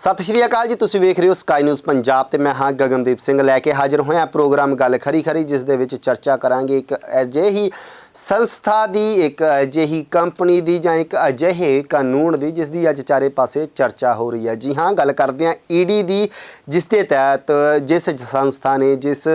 ਸਤਿ ਸ਼੍ਰੀ ਅਕਾਲ ਜੀ, ਤੁਸੀਂ ਵੇਖ ਰਹੇ ਹੋ ਸਕਾਈ ਨਿਊਜ਼ ਪੰਜਾਬ ਤੇ ਮੈਂ ਹਾਂ ਗਗਨਦੀਪ ਸਿੰਘ। ਲੈ ਕੇ ਹਾਜ਼ਰ ਹੋਇਆ ਪ੍ਰੋਗਰਾਮ ਗੱਲ ਖਰੀ ਖਰੀ ਜਿਸ ਦੇ ਵਿੱਚ ਚਰਚਾ ਕਰਾਂਗੇ ਇੱਕ ਅਜਿਹੀ ਸੰਸਥਾ ਦੀ, ਇੱਕ ਅਜਿਹੀ ਕੰਪਨੀ ਦੀ ਜਾਂ ਇੱਕ ਅਜਿਹੇ ਕਾਨੂੰਨ ਦੀ, ਜਿਸ ਦੀ ਅੱਜ ਚਾਰੇ ਪਾਸੇ ਚਰਚਾ ਹੋ ਰਹੀ ਹੈ। ਜੀ ਹਾਂ, ਗੱਲ ਕਰਦੇ ਹਾਂ ਈਡੀ ਦੀ, ਜਿਸ ਦੇ ਤਹਿਤ ਜਿਸ ਸੰਸਥਾ ਨੇ, ਜਿਸ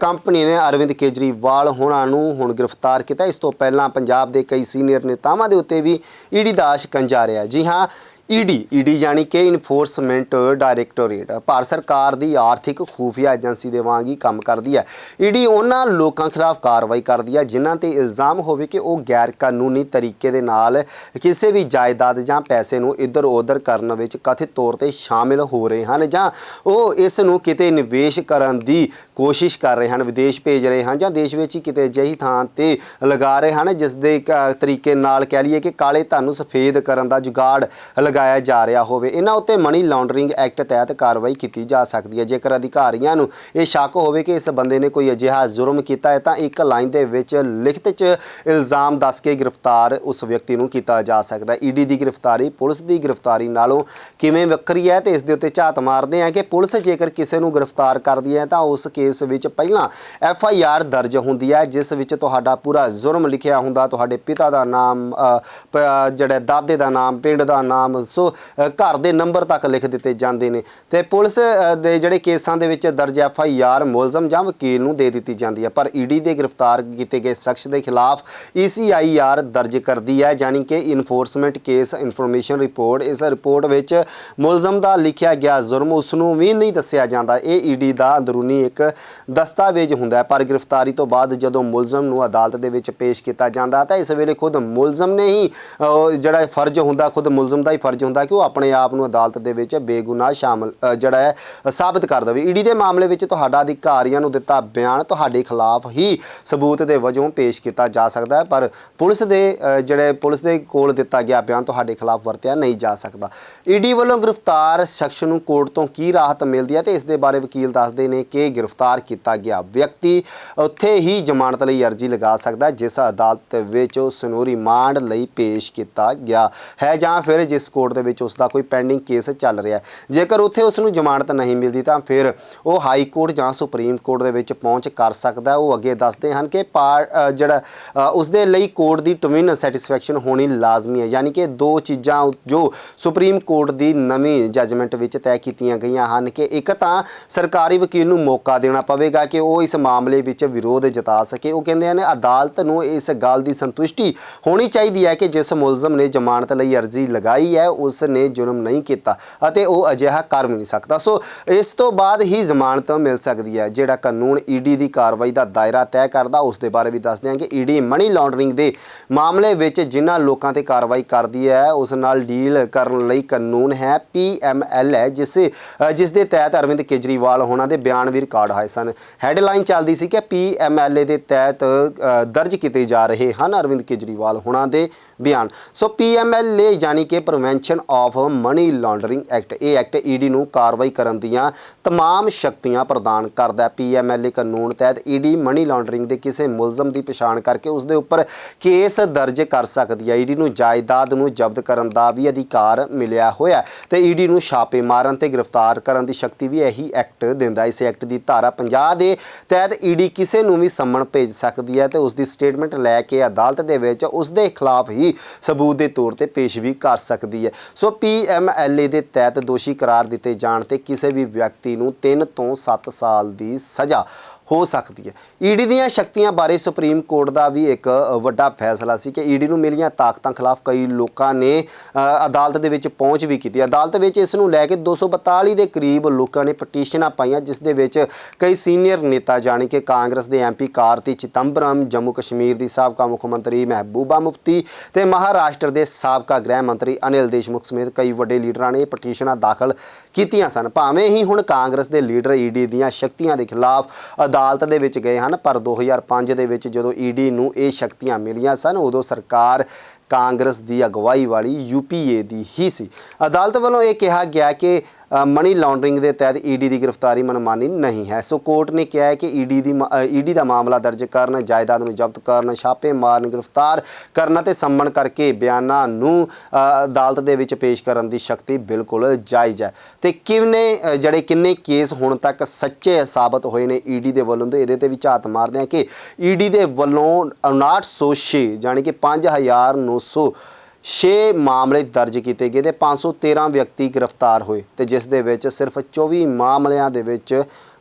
ਕੰਪਨੀ ਨੇ ਅਰਵਿੰਦ ਕੇਜਰੀਵਾਲ ਹੋਣਾ ਨੂੰ ਹੁਣ ਗ੍ਰਿਫਤਾਰ ਕੀਤਾ। ਇਸ ਤੋਂ ਪਹਿਲਾਂ ਪੰਜਾਬ ਦੇ ਕਈ ਸੀਨੀਅਰ ਨੇਤਾਵਾਂ ਦੇ ਉੱਤੇ ਵੀ ਈਡੀ ਦਾ ਸ਼ਿਕੰਜਾ ਰਿਹਾ। ਜੀ ਹਾਂ ਈਡੀ ਈਡੀ ਯਾਨੀ ਕਿ ਇਨਫੋਰਸਮੈਂਟ ਡਾਇਰੈਕਟੋਰੇਟ ਭਾਰਤ ਸਰਕਾਰ ਦੀ ਆਰਥਿਕ ਖੂਫੀਆ ਏਜੰਸੀ ਦੇ ਵਾਂਗ ਹੀ ਕੰਮ ਕਰਦੀ ਹੈ। ਈਡੀ ਉਹਨਾਂ ਲੋਕਾਂ ਖਿਲਾਫ ਕਾਰਵਾਈ ਕਰਦੀ ਹੈ ਜਿਨ੍ਹਾਂ ਤੇ ਇਲਜ਼ਾਮ ਹੋਵੇ ਕਿ ਉਹ ਗੈਰ ਕਾਨੂੰਨੀ ਤਰੀਕੇ ਦੇ ਨਾਲ ਕਿਸੇ ਵੀ ਜਾਇਦਾਦ ਜਾਂ ਪੈਸੇ ਨੂੰ ਇੱਧਰ ਉੱਧਰ ਕਰਨ ਵਿੱਚ ਕਥਿਤ ਤੌਰ ਤੇ ਸ਼ਾਮਿਲ ਹੋ ਰਹੇ ਹਨ ਜਾਂ ਉਹ ਇਸ ਨੂੰ ਕਿਤੇ ਨਿਵੇਸ਼ ਕਰਨ ਦੀ ਕੋਸ਼ਿਸ਼ ਕਰ ਰਹੇ ਹਨ ਵਿਦੇਸ਼ ਭੇਜ ਰਹੇ ਹਨ ਜਾਂ ਦੇਸ਼ ਵਿੱਚ ਹੀ ਕਿਤੇ ਅਜਿਹੀ ਥਾਂ ਤੇ ਲਗਾ ਰਹੇ ਹਨ ਜਿਸ ਦੇ ਇੱਕ, ਤਰੀਕੇ ਨਾਲ ਕਹਿ ਲਈਏ ਕਿ ਕਾਲੇ ਧਨ ਨੂੰ ਸਫੇਦ ਕਰਨ ਦਾ ਜੁਗਾੜ ਲਗਾ ਲਗਾਇਆ ਜਾ ਰਿਹਾ ਹੋਵੇ ਇਹਨਾਂ ਉੱਤੇ ਮਨੀ ਲਾਂਡਰਿੰਗ ਐਕਟ ਤਹਿਤ ਕਾਰਵਾਈ ਕੀਤੀ ਜਾ ਸਕਦੀ ਹੈ। ਜੇਕਰ ਅਧਿਕਾਰੀਆਂ ਨੂੰ ਇਹ ਸ਼ੱਕ ਹੋਵੇ ਕਿ ਇਸ ਬੰਦੇ ਨੇ ਕੋਈ ਅਜਿਹਾ ਜ਼ੁਰਮ ਕੀਤਾ ਹੈ ਤਾਂ ਇੱਕ ਲਾਈਨ ਦੇ ਵਿੱਚ ਲਿਖਤ 'ਚ ਇਲਜ਼ਾਮ ਦੱਸ ਕੇ ਗ੍ਰਿਫਤਾਰ ਉਸ ਵਿਅਕਤੀ ਨੂੰ ਕੀਤਾ ਜਾ ਸਕਦਾ ਹੈ। ਈਡੀ ਦੀ ਗ੍ਰਿਫਤਾਰੀ ਪੁਲਿਸ ਦੀ ਗ੍ਰਿਫਤਾਰੀ ਨਾਲੋਂ ਕਿਵੇਂ ਵੱਖਰੀ ਹੈ ਤੇ ਇਸ ਦੇ ਉੱਤੇ ਝਾਤ ਮਾਰਦੇ ਆ ਕਿ ਪੁਲਿਸ ਜੇਕਰ ਕਿਸੇ ਨੂੰ ਗ੍ਰਿਫਤਾਰ ਕਰਦੀ ਹੈ ਤਾਂ ਉਸ ਕੇਸ ਵਿੱਚ ਪਹਿਲਾਂ ਐਫ ਆਈ ਆਰ ਦਰਜ ਹੁੰਦੀ ਹੈ ਜਿਸ ਵਿੱਚ ਤੁਹਾਡਾ ਪੂਰਾ ਜ਼ੁਰਮ ਲਿਖਿਆ ਹੁੰਦਾ। ਤੁਹਾਡੇ ਪਿਤਾ ਦਾ ਨਾਮ ਅ, ਜਿਹੜੇ ਦਾਦੇ ਦਾ ਨਾਮ ਪਿੰਡ ਦਾ ਨਾਮ ਸੋ ਘਰ ਦੇ ਨੰਬਰ ਤੱਕ ਲਿਖ ਦਿੱਤੇ ਜਾਂਦੇ ਨੇ। ਤੇ ਪੁਲਿਸ ਦੇ ਜਿਹੜੇ ਕੇਸਾਂ ਦੇ ਵਿੱਚ ਦਰਜ ਐਫ ਆਈ ਆਰ ਮੁਲਜ਼ਮ ਜਾਂ ਵਕੀਲ ਨੂੰ ਦੇ ਦਿੱਤੀ ਜਾਂਦੀ ਹੈ। ਪਰ ਈਡੀ ਦੇ ਗ੍ਰਿਫਤਾਰ ਕੀਤੇ ਗਏ ਸ਼ਖਸ ਦੇ ਖਿਲਾਫ ਈ ਸੀ ਆਈ ਆਰ ਦਰਜ ਕਰਦੀ ਹੈ, ਯਾਨੀ ਕਿ ਇਨਫੋਰਸਮੈਂਟ ਕੇਸ ਇਨਫੋਰਮੇਸ਼ਨ ਰਿਪੋਰਟ ਇਸ ਰਿਪੋਰਟ ਵਿੱਚ ਮੁਲਜ਼ਮ ਦਾ ਲਿਖਿਆ ਗਿਆ ਜ਼ੁਰਮ, ਉਸ ਨੂੰ ਵੀ ਨਹੀਂ ਦੱਸਿਆ ਜਾਂਦਾ। ਇਹ ਈਡੀ ਦਾ ਅੰਦਰੂਨੀ ਇੱਕ ਦਸਤਾਵੇਜ਼ ਹੁੰਦਾ ਹੈ। ਪਰ ਗ੍ਰਿਫਤਾਰੀ ਤੋਂ ਬਾਅਦ ਜਦੋਂ ਮੁਲਜ਼ਮ ਨੂੰ ਅਦਾਲਤ ਦੇ ਵਿੱਚ ਪੇਸ਼ ਕੀਤਾ ਜਾਂਦਾ ਤਾਂ ਇਸ ਵੇਲੇ ਖੁਦ ਮੁਲਜ਼ਮ ਨੇ ਹੀ ਜਿਹੜਾ ਫਰਜ਼ ਹੁੰਦਾ, ਖੁਦ ਮੁਲਜ਼ਮ ਦਾ ਹੀ ਫਰਜ਼ ਹੁੰਦਾ ਕਿ ਉਹ ਆਪਣੇ ਆਪ ਨੂੰ ਅਦਾਲਤ ਦੇ ਵਿੱਚ ਬੇਗੁਨਾਹ ਸ਼ਾਮਲ ਜਿਹੜਾ ਹੈ, ਸਾਬਤ ਕਰ ਦੇਵੇ। ਈਡੀ ਦੇ ਮਾਮਲੇ ਵਿੱਚ ਤੁਹਾਡਾ ਅਧਿਕਾਰੀਆਂ ਨੂੰ ਦਿੱਤਾ ਬਿਆਨ, ਤੁਹਾਡੇ ਖਿਲਾਫ ਹੀ ਸਬੂਤ ਦੇ ਵਜੋਂ ਪੇਸ਼ ਕੀਤਾ ਜਾ ਸਕਦਾ ਹੈ, ਪਰ ਪੁਲਿਸ ਦੇ ਜਿਹੜੇ ਪੁਲਿਸ ਦੇ ਕੋਲ ਦਿੱਤਾ ਗਿਆ ਬਿਆਨ ਤੁਹਾਡੇ ਖਿਲਾਫ ਵਰਤਿਆ ਨਹੀਂ ਜਾ ਸਕਦਾ। ਈਡੀ ਵੱਲੋਂ ਗ੍ਰਿਫਤਾਰ ਸ਼ਖਸ ਨੂੰ ਕੋਰਟ ਤੋਂ ਕੀ ਰਾਹਤ ਮਿਲਦੀ ਹੈ ਤੇ ਇਸ ਦੇ ਬਾਰੇ ਵਕੀਲ ਦੱਸਦੇ ਨੇ ਕਿ ਗ੍ਰਿਫਤਾਰ ਕੀਤਾ ਗਿਆ ਵਿਅਕਤੀ ਉੱਥੇ ਹੀ ਜ਼ਮਾਨਤ ਲਈ ਅਰਜ਼ੀ ਲਗਾ ਸਕਦਾ ਜਿਸ ਅਦਾਲਤ ਵਿੱਚ ਉਸ ਨੂੰ ਰਿਮਾਂਡ ਲਈ ਪੇਸ਼ ਕੀਤਾ ਗਿਆ ਹੈ ਜਾਂ ਫਿਰ ਜਿਸ ਕੋਰਟ ਦੇ ਵਿੱਚ ਉਸ ਦਾ ਕੋਈ ਪੈਂਡਿੰਗ ਕੇਸ ਚੱਲ ਰਿਹਾ ਜੇਕਰ ਉੱਥੇ ਉਸ ਨੂੰ ਜ਼ਮਾਨਤ ਨਹੀਂ ਮਿਲਦੀ ਤਾਂ ਫਿਰ ਉਹ ਹਾਈ ਕੋਰਟ ਜਾਂ ਸੁਪਰੀਮ ਕੋਰਟ ਦੇ ਵਿੱਚ ਪਹੁੰਚ ਕਰ ਸਕਦਾ ਉਹ ਅੱਗੇ ਦੱਸਦੇ ਹਨ ਕਿ ਪਾਰ ਜਿਹੜਾ ਅ, ਉਸ ਦੇ ਲਈ ਕੋਰਟ ਦੀ ਟਵਿਨ ਸੈਟੀਸਫੈਕਸ਼ਨ ਹੋਣੀ ਲਾਜ਼ਮੀ ਹੈ। ਯਾਨੀ ਕਿ ਦੋ ਚੀਜ਼ਾਂ ਜੋ ਸੁਪਰੀਮ ਕੋਰਟ ਦੀ ਨਵੀਂ ਜੱਜਮੈਂਟ ਵਿੱਚ ਤੈਅ ਕੀਤੀਆਂ ਗਈਆਂ ਹਨ ਕਿ ਇੱਕ ਤਾਂ ਸਰਕਾਰੀ ਵਕੀਲ ਨੂੰ ਮੌਕਾ ਦੇਣਾ ਪਵੇਗਾ ਕਿ ਉਹ ਇਸ ਮਾਮਲੇ ਵਿੱਚ ਵਿਰੋਧ ਜਤਾ ਸਕੇ। ਉਹ ਕਹਿੰਦੇ ਹਨ ਅਦਾਲਤ ਨੂੰ ਇਸ ਗੱਲ ਦੀ ਸੰਤੁਸ਼ਟੀ ਹੋਣੀ ਚਾਹੀਦੀ ਹੈ ਕਿ ਜਿਸ ਮੁਲਜ਼ਮ ਨੇ ਜ਼ਮਾਨਤ ਲਈ ਅਰਜ਼ੀ ਲਗਾਈ ਹੈ ਉਸ ਨੇ ਜ਼ੁਲਮ ਨਹੀਂ ਕੀਤਾ ਅਤੇ ਉਹ ਅਜਿਹਾ ਕਰ ਵੀ ਨਹੀਂ ਸਕਦਾ। ਸੋ ਇਸ ਤੋਂ ਬਾਅਦ ਹੀ ਜ਼ਮਾਨਤ ਮਿਲ ਸਕਦੀ ਹੈ ਜਿਹੜਾ ਕਾਨੂੰਨ ਈਡੀ ਦੀ ਕਾਰਵਾਈ ਦਾ ਦਾਇਰਾ ਤੈਅ ਕਰਦਾ। ਉਸ ਦੇ ਬਾਰੇ ਵੀ ਦੱਸਦੇ ਹਾਂ ਕਿ ਈਡੀ ਮਨੀ ਲਾਂਡਰਿੰਗ ਦੇ ਮਾਮਲੇ ਵਿੱਚ ਜਿਨ੍ਹਾਂ ਲੋਕਾਂ ਤੇ ਕਾਰਵਾਈ ਕਰਦੀ ਹੈ ਉਸ ਨਾਲ ਡੀਲ ਕਰਨ ਲਈ ਕਾਨੂੰਨ ਹੈ ਪੀਐਮਐਲ ਹੈ ਜਿਸ ਅ, ਜਿਸ ਦੇ ਤਹਿਤ ਅਰਵਿੰਦ ਕੇਜਰੀਵਾਲ ਹੋਣਾ ਦੇ ਬਿਆਨ ਵੀ ਰਿਕਾਰਡ ਹੋਏ ਸਨ। ਹੈਡਲਾਈਨ ਚੱਲਦੀ ਸੀ ਕਿ ਪੀਐਮਐਲਏ ਦੇ ਤਹਿਤ ਦਰਜ ਕੀਤੇ ਜਾ ਰਹੇ ਹਨ ਅਰਵਿੰਦ ਕੇਜਰੀਵਾਲ ਹੋਣਾ ਦੇ ਬਿਆਨ। ਸੋ ਪੀਐਮਐਲਏ ਯਾਨੀ ਕਿ prevention of money laundering act ਇਹ ਐਕਟ ਈਡੀ ਨੂੰ ਕਾਰਵਾਈ ਕਰਨ ਦੀਆਂ तमाम ਸ਼ਕਤੀਆਂ ਪ੍ਰਦਾਨ ਕਰਦਾ ਹੈ ਪੀਐਮਐਲਏ ਕਾਨੂੰਨ ਤਹਿਤ ਈਡੀ ਮਨੀ ਲਾਂਡਰਿੰਗ ਦੇ ਕਿਸੇ ਮੁਲਜ਼ਮ ਦੀ ਪਛਾਣ ਕਰਕੇ ਉਸ ਦੇ ਉੱਪਰ ਕੇਸ ਦਰਜ ਕਰ ਸਕਦੀ ਹੈ ਈਡੀ ਨੂੰ ਜਾਇਦਾਦ ਨੂੰ ਜ਼ਬਤ ਕਰਨ ਦਾ ਵੀ ਅਧਿਕਾਰ ਮਿਲਿਆ ਹੋਇਆ ਹੈ ਤੇ ਈਡੀ ਨੂੰ ਛਾਪੇ ਮਾਰਨ ਤੇ ਗ੍ਰਿਫਤਾਰ ਕਰਨ ਦੀ ਸ਼ਕਤੀ ਵੀ ਇਹੀ ਐਕਟ ਦਿੰਦਾ ਹੈ। ਇਸ ਐਕਟ ਦੀ ਧਾਰਾ 50 ਦੇ ਤਹਿਤ ਈਡੀ ਕਿਸੇ ਨੂੰ ਵੀ ਸੰਮਣ ਭੇਜ ਸਕਦੀ ਹੈ ਤੇ ਉਸ ਦੀ ਸਟੇਟਮੈਂਟ ਲੈ ਕੇ ਅਦਾਲਤ ਦੇ ਵਿੱਚ ਉਸ ਦੇ ਖਿਲਾਫ ਹੀ ਸਬੂਤ ਦੇ ਤੌਰ ਤੇ ਪੇਸ਼ ਵੀ ਕਰ ਸਕਦੀ ਹੈ ਸੋ ਪੀਐਮਐਲਏ ਦੇ ਤਹਿਤ ਦੋਸ਼ੀ ਕਰਾਰ ਦਿੱਤੇ ਜਾਣ ਤੇ ਕਿਸੇ ਵੀ ਵਿਅਕਤੀ ਨੂੰ 3 ਤੋਂ 7 ਸਾਲ ਦੀ ਸਜ਼ਾ ਹੋ ਸਕਦੀ ਹੈ। ਈਡੀ ਦੀਆਂ ਸ਼ਕਤੀਆਂ ਬਾਰੇ ਸੁਪਰੀਮ ਕੋਰਟ ਦਾ ਵੀ ਇੱਕ ਵੱਡਾ ਫੈਸਲਾ ਸੀ ਕਿ ਈਡੀ ਨੂੰ ਮਿਲੀਆਂ ਤਾਕਤਾਂ ਖਿਲਾਫ ਕਈ ਲੋਕਾਂ ਨੇ ਅਦਾਲਤ ਦੇ ਵਿੱਚ ਪਹੁੰਚ ਵੀ ਕੀਤੀ। ਅਦਾਲਤ ਵਿੱਚ ਇਸ ਨੂੰ ਲੈ ਕੇ 242 ਦੇ ਕਰੀਬ ਲੋਕਾਂ ਨੇ ਪਟੀਸ਼ਨਾਂ ਪਾਈਆਂ, ਜਿਸ ਦੇ ਵਿੱਚ ਕਈ ਸੀਨੀਅਰ ਨੇਤਾ ਜਾਣੀ ਕਿ ਕਾਂਗਰਸ ਦੇ ਐਮਪੀ ਕਾਰਤੀ ਚਿਦੰਬਰਮ, ਜੰਮੂ ਕਸ਼ਮੀਰ ਦੀ ਸਾਬਕਾ ਮੁੱਖ ਮੰਤਰੀ ਮਹਿਬੂਬਾ ਮੁਫਤੀ ਤੇ ਮਹਾਰਾਸ਼ਟਰ ਦੇ ਸਾਬਕਾ ਗ੍ਰਹਿ ਮੰਤਰੀ ਅਨਿਲ ਦੇਸ਼ਮੁਖ ਸਮੇਤ ਕਈ ਵੱਡੇ ਲੀਡਰਾਂ ਨੇ ਇਹ ਪਟੀਸ਼ਨਾਂ ਦਾਖਲ ਕੀਤੀਆਂ ਸਨ। ਭਾਵੇਂ ਹੀ ਹੁਣ ਕਾਂਗਰਸ ਦੇ ਲੀਡਰ ਈਡੀ ਦੀਆਂ ਸ਼ਕਤੀਆਂ ਦੇ ਖਿਲਾਫ ਅਦਾਲਤ ਦੇ ਵਿੱਚ ਗਏ ਹਨ, ਪਰ 2005 ਦੇ ਵਿੱਚ ਜਦੋਂ ਈਡੀ ਨੂੰ ਇਹ ਸ਼ਕਤੀਆਂ ਮਿਲੀਆਂ ਸਨ, ਉਦੋਂ ਸਰਕਾਰ ਕਾਂਗਰਸ ਦੀ ਅਗਵਾਈ ਵਾਲੀ ਯੂਪੀਏ ਦੀ ਹੀ ਸੀ। ਅਦਾਲਤ ਵੱਲੋਂ ਇਹ ਕਿਹਾ ਗਿਆ ਕਿ ਮਨੀ ਲਾਂਡਰਿੰਗ ਦੇ ਤਹਿਤ ਈਡੀ ਦੀ ਗ੍ਰਿਫਤਾਰੀ ਮਨਮਾਨੀ ਨਹੀਂ ਹੈ। ਸੋ ਕੋਰਟ ਨੇ ਕਿਹਾ ਹੈ ਕਿ ਈਡੀ ਦੀ ਈਡੀ ਦਾ ਮਾਮਲਾ ਦਰਜ ਕਰਨ, ਜਾਇਦਾਦ ਨੂੰ ਜ਼ਬਤ ਕਰਨ, ਛਾਪੇ ਮਾਰਨ, ਗ੍ਰਿਫਤਾਰ ਕਰਨ ਅਤੇ ਸੰਮਨ ਕਰਕੇ ਬਿਆਨਾਂ ਨੂੰ ਅਦਾਲਤ ਦੇ ਵਿੱਚ ਪੇਸ਼ ਕਰਨ ਦੀ ਸ਼ਕਤੀ ਬਿਲਕੁਲ ਜਾਇਜ਼ ਹੈ। ਤੇ ਕਿੰਨੇ ਜਿਹੜੇ ਕਿੰਨੇ ਕੇਸ ਹੁਣ ਤੱਕ ਸੱਚੇ ਸਾਬਤ ਹੋਏ ਨੇ ਈਡੀ ਦੇ ਵੱਲੋਂ ਤੇ ਇਹਦੇ ਤੇ ਵੀ ਝਾਤ ਮਾਰਦੇ ਆ ਕਿ ਈਡੀ ਦੇ ਵੱਲੋਂ 5906 ਯਾਨੀ ਕਿ 5900 ਛੇ ਮਾਮਲੇ ਦਰਜ ਕੀਤੇ ਗਏ ਤੇ 513 ਵਿਅਕਤੀ ਗ੍ਰਿਫਤਾਰ ਹੋਏ ਤੇ ਜਿਸ ਦੇ ਵਿੱਚ ਸਿਰਫ 24 ਮਾਮਲਿਆਂ ਦੇ ਵਿੱਚ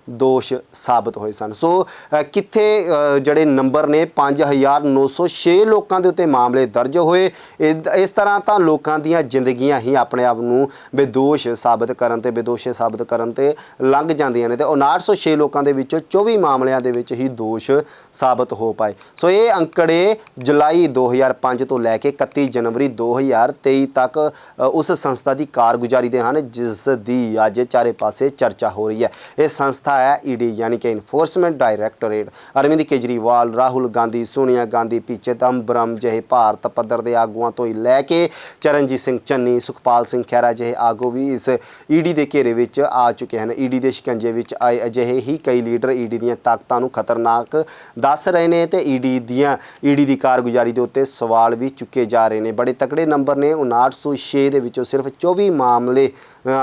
ਦੋਸ਼ ਸਾਬਤ ਹੋਏ ਸਨ। ਸੋ ਕਿੱਥੇ ਜਿਹੜੇ ਨੰਬਰ ਨੇ 5906 ਲੋਕਾਂ ਦੇ ਉੱਤੇ ਮਾਮਲੇ ਦਰਜ ਹੋਏ। ਇਦ- ਇਸ ਤਰ੍ਹਾਂ ਤਾਂ ਲੋਕਾਂ ਦੀਆਂ ਜ਼ਿੰਦਗੀਆਂ ਹੀ ਆਪਣੇ ਆਪ ਨੂੰ ਬੇਦੋਸ਼ ਸਾਬਤ ਕਰਨ ਤੇ, ਬੇਦੋਸ਼ੇ ਸਾਬਤ ਕਰਨ ਤੇ ਲੰਘ ਜਾਂਦੀਆਂ ਨੇ ਤੇ 5906 ਲੋਕਾਂ ਦੇ ਵਿੱਚੋਂ 24 ਮਾਮਲਿਆਂ ਦੇ ਵਿੱਚ ਹੀ ਦੋਸ਼ ਸਾਬਤ ਹੋ ਪਾਏ। ਸੋ, ਇਹ ਅੰਕੜੇ ਜੁਲਾਈ 2005 ਤੋਂ ਲੈ ਕੇ 31 ਜਨਵਰੀ 2023 ਤੱਕ ਉਸ ਸੰਸਥਾ ਦੀ ਕਾਰਗੁਜ਼ਾਰੀ ਦੇ ਹਨ, ਜਿਸ ਦੀ ਅੱਜ ਚਾਰੇ ਪਾਸੇ ਚਰਚਾ ਹੋ ਰਹੀ ਹੈ। ਇਹ ਸੰਸਥਾ ਹੈ ਈਡੀ, ਯਾਨੀ ਕਿ enforcement directorate Arvind Kejriwal, Rahul Gandhi, Sonia Gandhi, P Chidambaram ਜਿਹੇ ਭਾਰਤ ਪੱਧਰ ਦੇ ਆਗੂਆਂ ਤੋਂ ਹੀ ਲੈ ਕੇ ਚਰਨਜੀਤ ਸਿੰਘ ਚੰਨੀ, ਸੁਖਪਾਲ ਸਿੰਘ ਖਹਿਰਾ ਜਿਹੇ ਆਗੂ ਵੀ ਇਸ ਈਡੀ ਦੇ ਘੇਰੇ ਵਿੱਚ ਆ ਚੁੱਕੇ ਹਨ। ਈਡੀ ਦੇ ਸ਼ਿਕੰਜੇ ਵਿੱਚ ਆਏ ਅਜਿਹੇ ਹੀ ਕਈ ਲੀਡਰ ਈਡੀ ਦੀਆਂ ਤਾਕਤਾਂ ਨੂੰ ਖਤਰਨਾਕ ਦੱਸ ਰਹੇ ਨੇ ਤੇ ਈਡੀ ਦੀਆਂ, ਈਡੀ ਦੀ ਕਾਰਗੁਜ਼ਾਰੀ ਦੇ ਉੱਤੇ ਸਵਾਲ ਵੀ ਚੁੱਕੇ ਜਾ ਰਹੇ ਨੇ। ਬੜੇ ਤਕੜੇ ਨੰਬਰ ਨੇ 5906 ਦੇ ਵਿੱਚੋਂ ਸਿਰਫ 24 ਮਾਮਲੇ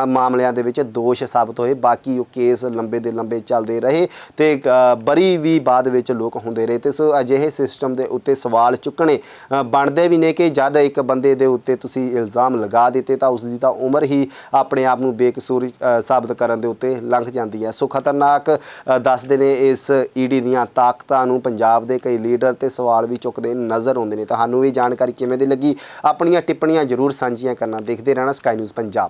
ਮਾਮਲਿਆਂ ਦੇ ਵਿੱਚ ਦੋਸ਼ ਸਾਬਤ ਹੋਏ। ਬਾਕੀ ਉਹ ਕੇਸ ਲੰਬੇ ਦੇ ਲੰਬੇ ਚੱਲਦੇ ਰਹੇ ਤੇ ਬਰੀ ਵੀ ਬਾਅਦ ਵਿੱਚ ਲੋਕ ਹੁੰਦੇ ਰਹੇ ਤੇ ਸੋ ਅਜਿਹੇ ਸਿਸਟਮ ਦੇ ਉੱਤੇ ਸਵਾਲ ਚੁੱਕਣੇ ਬਣਦੇ ਵੀ ਨੇ ਕਿ ਜਦ ਇੱਕ ਬੰਦੇ ਦੇ ਉੱਤੇ ਤੁਸੀਂ ਇਲਜ਼ਾਮ ਲਗਾ ਦਿੱਤੇ ਤਾਂ ਉਸ ਦੀ ਤਾਂ ਉਮਰ ਹੀ ਆਪਣੇ ਆਪ ਨੂੰ ਬੇਕਸੂਰ ਸਾਬਤ ਕਰਨ ਦੇ ਉੱਤੇ ਲੰਘ ਜਾਂਦੀ ਹੈ। ਸੋ ਖਤਰਨਾਕ ਦੱਸਦੇ ਨੇ ਇਸ ਈਡੀ ਦੀਆਂ ਤਾਕਤਾਂ ਨੂੰ ਪੰਜਾਬ ਦੇ ਕਈ ਲੀਡਰ ਤੇ ਸਵਾਲ ਵੀ ਚੁੱਕਦੇ ਨਜ਼ਰ ਆਉਂਦੇ ਨੇ। ਤੁਹਾਨੂੰ ਇਹ ਜਾਣਕਾਰੀ ਕਿਵੇਂ ਦੀ ਲੱਗੀ? ਆਪਣੀਆਂ ਟਿੱਪਣੀਆਂ ਜ਼ਰੂਰ ਸਾਂਝੀਆਂ ਕਰਨਾ ਦੇਖਦੇ ਰਹਿਣਾ ਸਕਾਈ ਨਿਊਜ਼ ਪੰਜਾਬ।